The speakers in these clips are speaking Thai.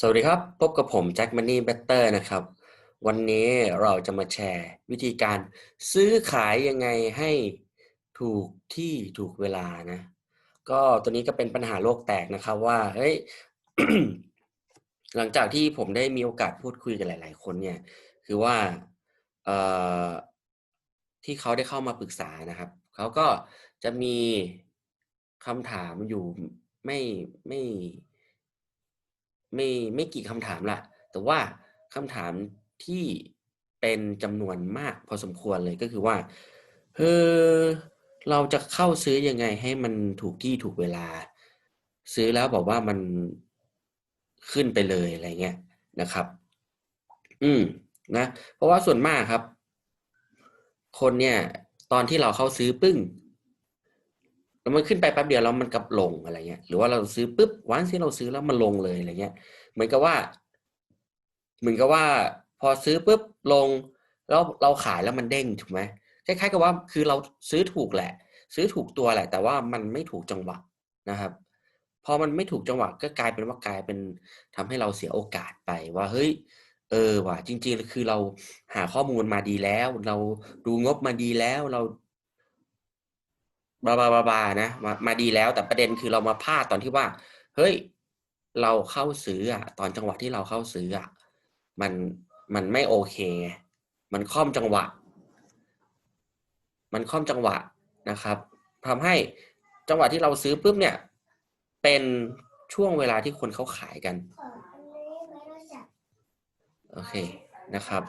สวัสดีครับ พบกับผมแจ็คมันนี่เบเตอร์นะครับ วันนี้เราจะมาแชร์วิธีการซื้อขายยังไงให้ถูกที่ถูกเวลานะ ก็ตัวนี้ก็เป็นปัญหาโลกแตกนะครับว่าเฮ้ย หลังจากที่ผมได้มีโอกาสพูดคุยกับหลาย ๆ คนเนี่ย คือว่าที่เขาได้เข้ามาปรึกษานะครับ เขาก็จะมีคำถามอยู่ไม่ไม่ไไม่ไม่กี่คำถามละแต่ว่าคำถามที่เป็นจำนวนมากพอสมควรเลยก็คือว่าเออเราจะเข้าซื้อยังไงให้มันถูกที่ถูกเวลา ซื้อแล้วบอกว่ามันขึ้นไปเลยอะไรเงี้ยนะครับ อืมนะเพราะว่าส่วนมากครับ คนเนี่ย ตอนที่เราเข้าซื้อปึ้ง แล้วมันขึ้นไปแป๊บเดียวแล้วมันกลับลงอะไรเงี้ย หรือว่าเราซื้อปุ๊บวันที่เราซื้อแล้วมันลงเลยอะไรเงี้ย เหมือนกับว่า เหมือนกับว่า พอซื้อปุ๊บลง แล้วเราขายแล้วมันเด้งถูกไหมคล้ายๆกับว่าคือเราซื้อถูกแหละ ซื้อถูกตัวแหละ แต่ว่ามันไม่ถูกจังหวะนะครับพอมันไม่ถูกจังหวะก็กลายเป็นว่ากลายเป็นทำให้เราเสียโอกาสไปว่าเฮ้ยเออว่ะจริงๆคือเราหาข้อมูลมาดีแล้ว เราดูงบมาดีแล้ว เรา บาบาบาบานะมามาดีแล้วแต่ประเด็นคือเรามาพลาดตอนที่ว่า เฮ้ย เราเข้าซื้ออะ ตอนจังหวะที่เราเข้าซื้ออะมันมันไม่โอเค มันค่อมจังหวะ มันค่อมจังหวะนะครับทำให้จังหวะที่เราซื้อปุ๊บเนี่ย เป็นช่วงเวลาที่คนเขาขายกัน โอเคนะครับ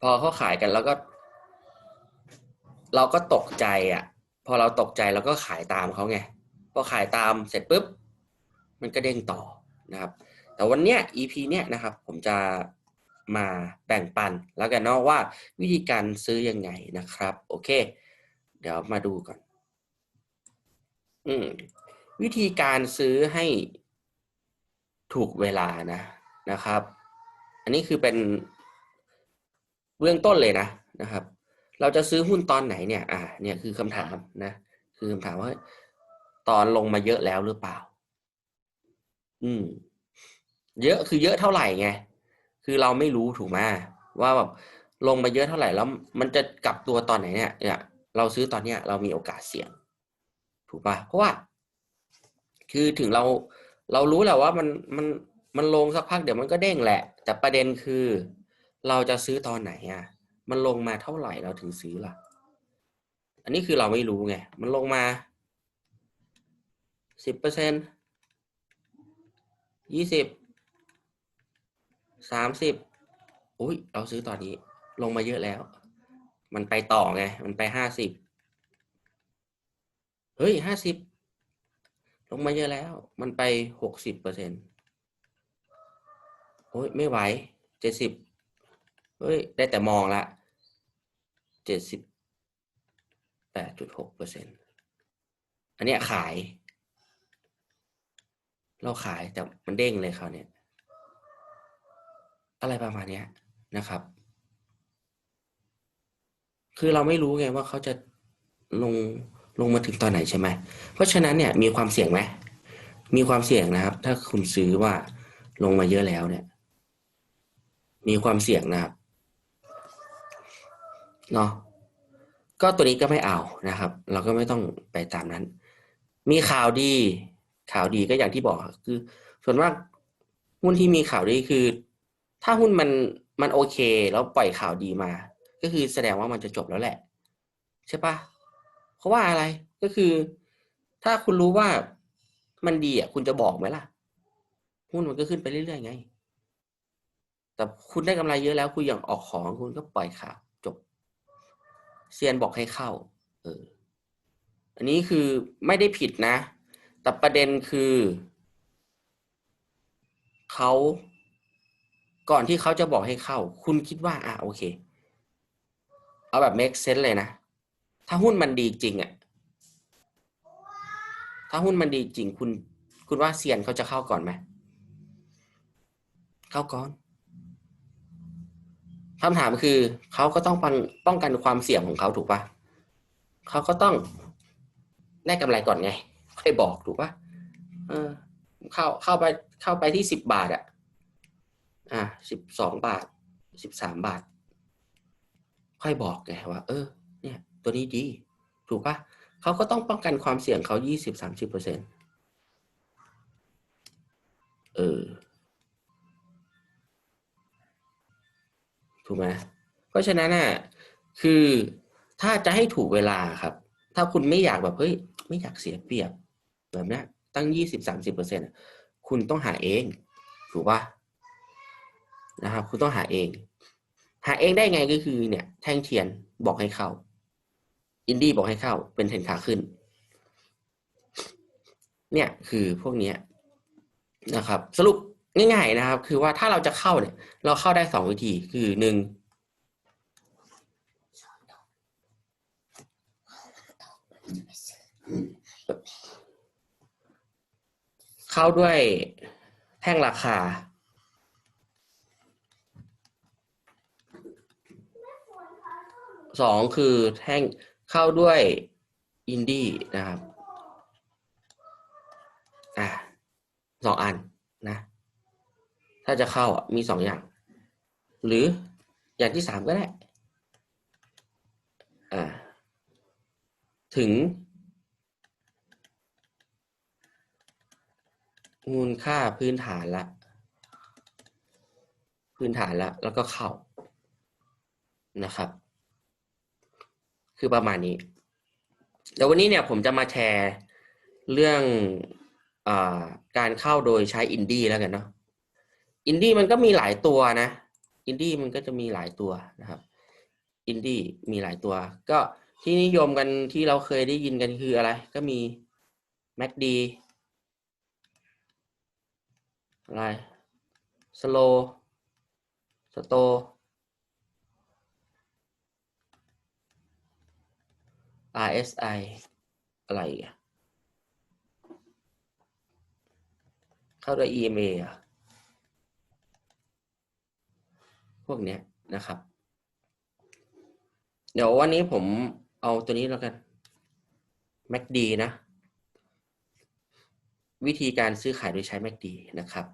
พอเขาขายกันแล้วก็ เราก็ตกใจอะ พอเราตกใจเราก็ขายตามเขาไงพอขายตามเสร็จปุ๊บ มันก็เด้งต่อนะครับ แต่วันเนี้ย EP เนี้ยนะครับ ผมจะมาแบ่งปันแล้วกันเนาะว่าวิธีการซื้อยังไงนะครับ โอเค เดี๋ยวมาดูก่อน อืมวิธีการซื้อให้ถูกเวลานะนะครับ อันนี้คือเป็นเบื้องต้นเลยนะนะครับ เราจะซื้อหุ้นตอนไหนเนี่ย อ่า เนี่ยคือคำถามนะ คือคำถามว่า ตอนลงมาเยอะแล้วหรือเปล่า อืม เยอะคือเยอะเท่าไหร่ไง คือเราไม่รู้ถูกไหมว่าแบบลงมาเยอะเท่าไหร่แล้ว มันจะกลับตัวตอนไหนเนี่ย เนี่ย เราซื้อตอนเนี้ยเรามีโอกาสเสี่ยง ถูกปะเพราะว่า คือถึงเรา เรารู้แหละว่ามันมันมันลงสักพักเดี๋ยวมันก็เด้งแหละ แต่ประเด็นคือ เราจะซื้อตอนไหนอะ มันลงมาเท่าไหร่เราถึงซื้อล่ะ อันนี้คือเราไม่รู้ไง มันลงมาสิบเปอร์เซ็นยี่สิบสามสิบอุ้ยเราซื้อตอนนี้ ลงมาเยอะแล้ว มันไปต่อไง มันไปห้าสิบเฮ้ยห้าสิบลงมาเยอะแล้ว มันไปหกสิบเปอร์เซ็นโอ้ยไม่ไหวเจ็ดสิบเฮ้ย ได้แต่มองละ เจ็ดสิบแปดจุดหกเปอร์เซ็นอันเนี้ยขาย เราขายแต่มันเด้งเลยเขาเนี่ยอะไรประมาณเนี้ยนะครับ คือเราไม่รู้ไงว่าเขาจะลงลงมาถึงตอนไหนใช่ไหม เพราะฉะนั้นเนี่ยมีความเสี่ยงไหม มีความเสี่ยงนะครับ ถ้าคุณซื้อว่าลงมาเยอะแล้วเนี่ย มีความเสี่ยงนะครับ เนาะก็ตัวนี้ก็ไม่เอานะครับ เราก็ไม่ต้องไปตามนั้น มีข่าวดี ข่าวดีก็อย่างที่บอกคือ ส่วนมากหุ้นที่มีข่าวดีคือ ถ้าหุ้นมันมันโอเค แล้วปล่อยข่าวดีมา ก็คือแสดงว่ามันจะจบแล้วแหละ ใช่ปะเพราะว่าอะไรก็คือ ถ้าคุณรู้ว่ามันดีอะคุณจะบอกไหมล่ะหุ้นมันก็ขึ้นไปเรื่อยๆไง แต่คุณได้กำไรเยอะแล้วคุณอย่างออกของคุณก็ปล่อยข่าว เซียนบอกให้เข้า เออ อันนี้คือไม่ได้ผิดนะ แต่ประเด็นคือเขาก่อนที่เขาจะบอกให้เข้า คุณคิดว่า อะโอเค เอาแบบ make sense เลยนะ ถ้าหุ้นมันดีจริงอะถ้าหุ้นมันดีจริงคุณ คุณว่าเซียนเขาจะเข้าก่อนไหม เข้าก่อน คำถามคือเขาก็ต้องป้องกันความเสี่ยงของเขาถูกปะเขาก็ต้องได้กำไรก่อนไงค่อยบอกถูกปะเออ เข้าเข้าไปเข้าไปที่สิบบาทอะอะสิบสองบาทสิบสามบาท ค่อยบอกไงว่า เออ เนี่ย ตัวนี้ดี ถูกปะเขาก็ต้องป้องกันความเสี่ยงเขายี่สิบสามสิบเปอร์เซ็นเออ ถูกไหมเพราะฉะนั้นน่ะคือถ้าจะให้ถูกเวลาครับ ถ้าคุณไม่อยากแบบเฮ้ยไม่อยากเสียเปรียบแบบนี้ตั้งยี่สิบสามสิบเปอร์เซ็นคุณต้องหาเอง ถูกปะนะครับ คุณต้องหาเอง หาเองได้ไงก็คือเนี่ย แท่งเทียนบอกให้เข้า อินดี้บอกให้เข้า เป็นเทรนขาขึ้น เนี่ยคือพวกเนี้ยนะครับ สรุป ง่ายๆนะครับ คือว่าถ้าเราจะเข้าเนี่ย เราเข้าได้สองวิธีคือหนึ่งเข้าด้วยแท่งราคา สองคือแท่งเข้าด้วยอินดี้นะครับ อ่าสองอันนะ ถ้าจะเข้าอะมีสองอย่าง หรืออย่างที่สามก็ได้อ่าถึง มูลค่าพื้นฐานละ พื้นฐานละ แล้วก็เข้านะครับ คือประมาณนี้ เดี๋ยววันนี้เนี่ยผมจะมาแชร์เรื่องอาการเข้าโดยใช้อินดี้แล้วกันเนาะ อินดี้มันก็มีหลายตัวนะ อินดี้มันก็จะมีหลายตัวนะครับ อินดี้มีหลายตัว ก็ที่นิยมกันที่เราเคยได้ยินกันคืออะไร ก็มี MACD อะไร Slow Slow RSI อะไรอะ เข้าด้วย EMA อะ พวกเนี้ยนะครับ เดี๋ยววันนี้ผมเอาตัวนี้แล้วกัน MACD นะ วิธีการซื้อขายโดยใช้ MACD นะครับ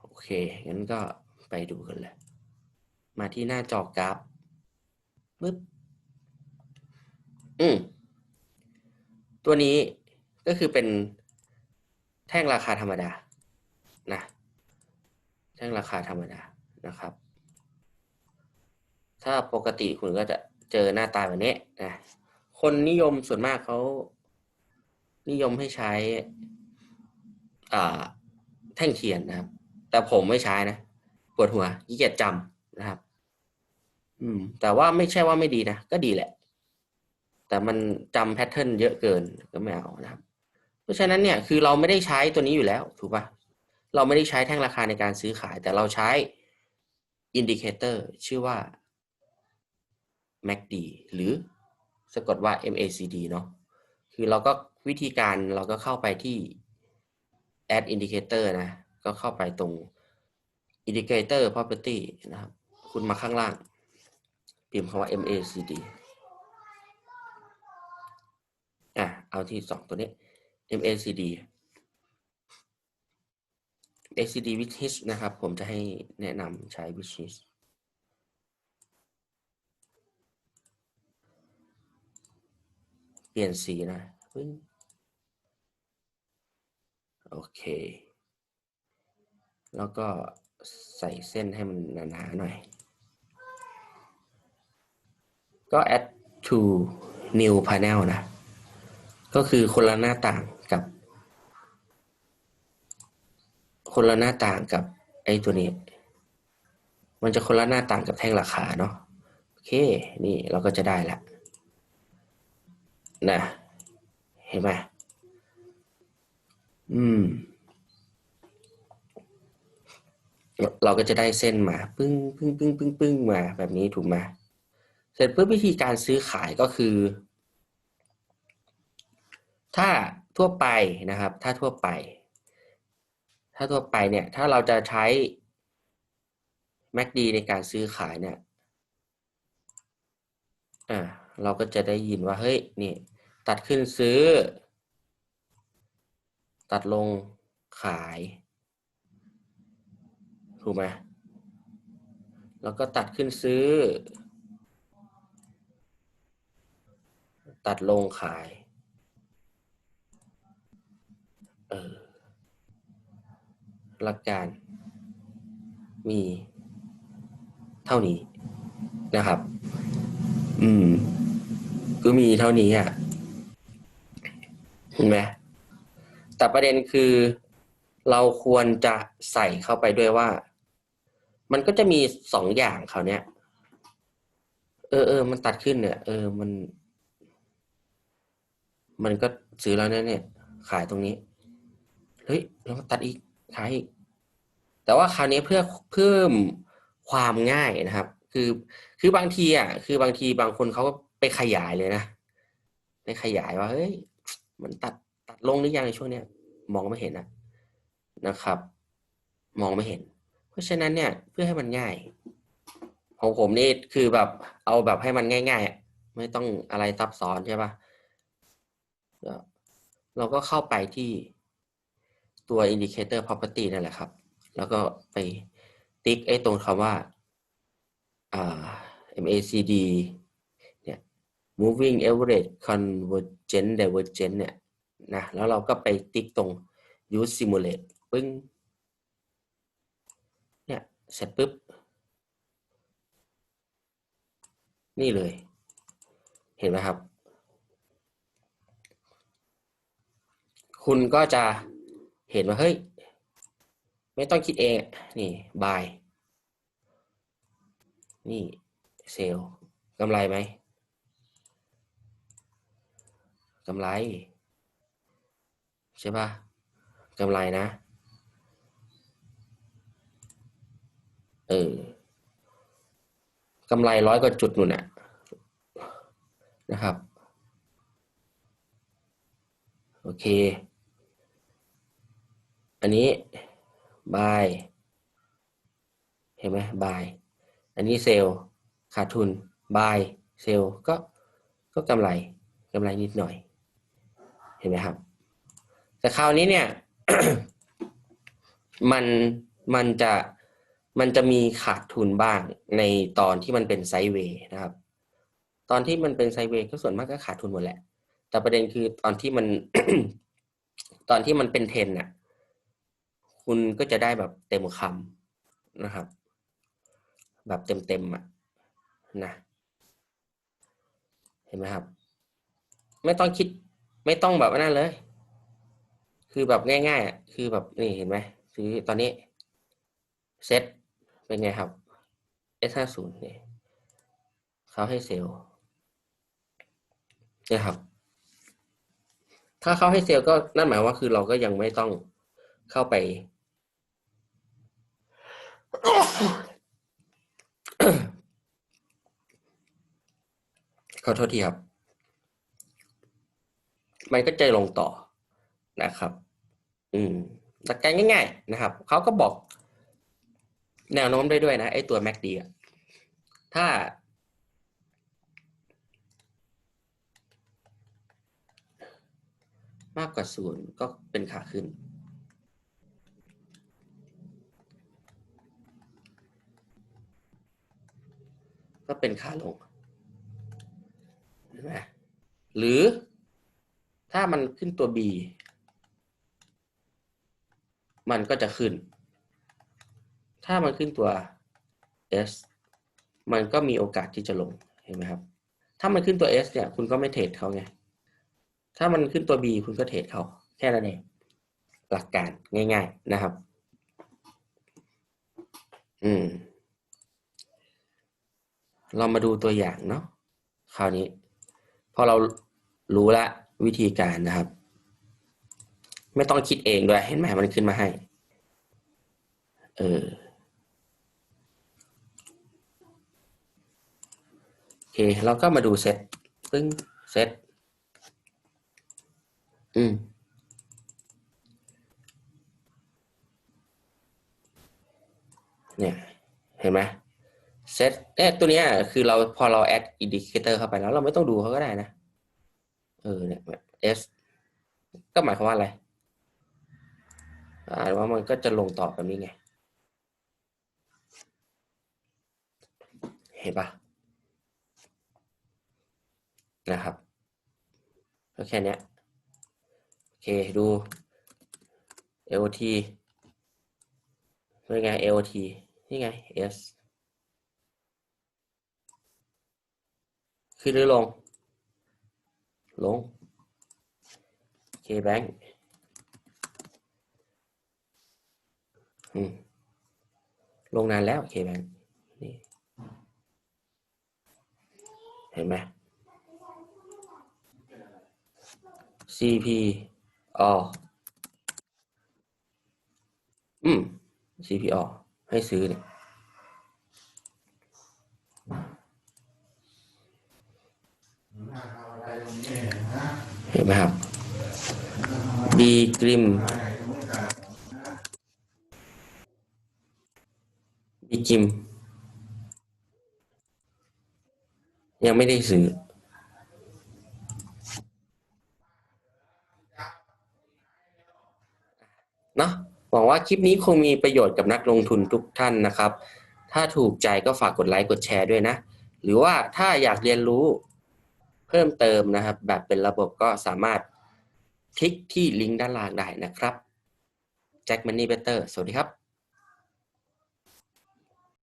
โอเค งั้นก็ไปดูกันเลย มาที่หน้าจอกราฟปึ๊บอืมตัวนี้ก็คือเป็น แท่งราคาธรรมดานะแท่งราคาธรรมดานะครับ ถ้าปกติคุณก็จะเจอหน้าตาแบบนี้นะคนนิยมส่วนมากเขานิยมให้ใช้อ่าแท่งเทียนนะครับ แต่ผมไม่ใช้นะปวดหัวขี้เกียจจำนะครับ อืม แต่ว่าไม่ใช่ว่าไม่ดีนะ ก็ดีแหละ แต่มันจำแพทเทิร์นเยอะเกินก็ไม่เอานะครับ เพราะฉะนั้นเนี่ยคือเราไม่ได้ใช้ตัวนี้อยู่แล้วถูกปะเราไม่ได้ใช้แท่งราคาในการซื้อขาย แต่เราใช้อินดิเคเตอร์ชื่อว่า MACD หรือสะกดว่า MACD เนาะคือเราก็วิธีการเราก็เข้าไปที่ add indicator นะ ก็เข้าไปตรง indicator property นะครับ คุณมาข้างล่าง พิมพ์คำว่า MACD อะ เอาที่สองตัวนี้ MACD MACD with H นะครับ ผมจะให้แนะนำใช้ with H เปลี่ยนสีนะโอเค แล้วก็ใส่เส้นให้มันหนาๆหน่อย ก็ add to new panel นะ ก็คือคนละหน้าต่างกับ คนละหน้าต่างกับไอ้ตัวนี้ มันจะคนละหน้าต่างกับแท่งราคาเนาะโอเค นี่เราก็จะได้ละนะ เห็นไหมอืม เราก็จะได้เส้นมาปึ้งปึ้งปึ้งปึ้งปึ้งมาแบบนี้ถูกไหมเสร็จปุ๊บวิธีการซื้อขายก็คือ ถ้าทั่วไปนะครับ ถ้าทั่วไป ถ้าทั่วไปเนี่ย ถ้าเราจะใช้ MACD ในการซื้อขายเนี่ยอ่าเราก็จะได้ยินว่าเฮ้ยนี่ ตัดขึ้นซื้อ ตัดลงขายถูกไหมแล้วก็ตัดขึ้นซื้อ ตัดลงขาย เออ หลักการมีเท่านี้นะครับ อืม ก็มีเท่านี้อะเห็นไหมแต่ประเด็นคือเราควรจะใส่เข้าไปด้วยว่า มันก็จะมีสองอย่างเขาวเนี้ยเออเออมันตัดขึ้นเนี่ย เออมัน มันก็ซื้อแล้วเนี่ยเนี่ย ขายตรงนี้ เฮ้ยแล้วก็ตัดอีก ขายอีกแต่ว่าคราวนี้เพื่อเพิ่มความง่ายนะครับ คือคือบางทีอะคือบางทีบางคนเขาก็ไปขยายเลยนะไปขยายว่าเฮ้ยมันตัดตัดลงหรือยังในช่วงเนี้ยมองไม่เห็นนะนะครับ มองไม่เห็น เพราะฉะนั้นเนี่ยเพื่อให้มันง่ายของผมนี่คือแบบเอาแบบให้มันง่ายๆ ไม่ต้องอะไรซับซ้อนใช่ปะเราก็เข้าไปที่ ตัว indicator property นั่นแหละครับ แล้วก็ไปติ๊กไอ้ตรงคำว่าา MACD เนี่ย moving average convergent divergent เนี่ยนะแล้วเราก็ไปติ๊กตรง use simulate ปึ้งเนี่ยเสร็จปุ๊บ นี่เลย เห็นไหมครับ คุณก็จะ เห็นว่าเฮ้ย ไม่ต้องคิดเองนี่ buy นี่เซลกำไรไหมกำไร ใช่ปะกำไรนะ เออกำไรร้อยกว่าจุดนู่นน่ะนะครับ โอเค อันนี้ buy เห็นไหม buy อันนี้เซลล์ขาดทุน buy เซลล์ก็ก็กำไรกำไรนิดหน่อย เห็นไหมครับ แต่คราวนี้เนี่ย มันมันจะมันจะมีขาดทุนบ้างในตอนที่มันเป็นไซด์เวย์นะครับ ตอนที่มันเป็นไซด์เวย์ก็ส่วนมากก็ขาดทุนหมดแหละ แต่ประเด็นคือตอนที่มัน ตอนที่มันเป็นเทนน่ะ คุณก็จะได้แบบเต็มคำนะครับ แบบเต็มๆอะนะ เห็นไหมครับ ไม่ต้องคิด ไม่ต้องแบบนั้นเลย คือแบบง่ายๆอะคือแบบนี่เห็นไหมคือตอนนี้เซตเป็นไงครับ S ห้าศูนย์เนี่ยเขาให้เซลล์นี่ยครับ ถ้าเขาให้เซลล์ก็นั่นหมายว่าคือเราก็ยังไม่ต้องเข้าไป ขอโทษทีครับ มันก็จลงต่อนะครับ อืมหลักการง่าย ๆ นะครับ เขาก็บอก แนวโน้มได้ด้วยนะไอ้ตัว MACD อะถ้า มากกว่าศูนย์ก็เป็นขาขึ้น ก็เป็นขาลงเห็นไหมหรือถ้ามันขึ้นตัว B มันก็จะขึ้น ถ้ามันขึ้นตัว S มันก็มีโอกาสที่จะลง เห็นไหมครับ ถ้ามันขึ้นตัว S เนี่ยคุณก็ไม่เทรดเขาไง ถ้ามันขึ้นตัว B คุณก็เทรดเขาแค่นั้นเอง หลักการง่าย ๆนะครับ อืม เรามาดูตัวอย่างเนาะคราวนี้พอเรารู้ละวิธีการนะครับ ไม่ต้องคิดเองด้วยเห็นไหมมันขึ้นมาให้ เออโอเคเราก็มาดูเซตปึ้งเซตอืมเนี่ย เห็นไหม เซตเนี่ยตัวเนี้ยคือเราพอเราแอดอินดิเคเตอร์เข้าไปแล้ว เราไม่ต้องดูเขาก็ได้นะ เออเนี่ย S ก็หมายความว่าอะไรอ่านว่ามันก็จะลงต่อแบบนี้ไง เห็นปะนะครับก็แค่เนี้ยโอเคดู LT เป็นไง LT นี่ไง S ขึ้นหรือลง ลง K Bank อืมลงนานแล้ว K Bank นี่เห็นไหม CP อ๋ออืม CPO ให้ซื้อเนี่ย เห็นไหมครับ บีกริมบีจิม ยังไม่ได้ซื้อเนาะหวังว่าคลิปนี้คงมีประโยชน์กับนักลงทุนทุกท่านนะครับ ถ้าถูกใจก็ฝากกดไลค์กดแชร์ด้วยนะ หรือว่าถ้าอยากเรียนรู้ เพิ่มเติมนะครับ แบบเป็นระบบก็สามารถคลิกที่ลิงก์ด้านล่างได้นะครับแจ็คมันนี่เบเตอร์สวัสดีครับ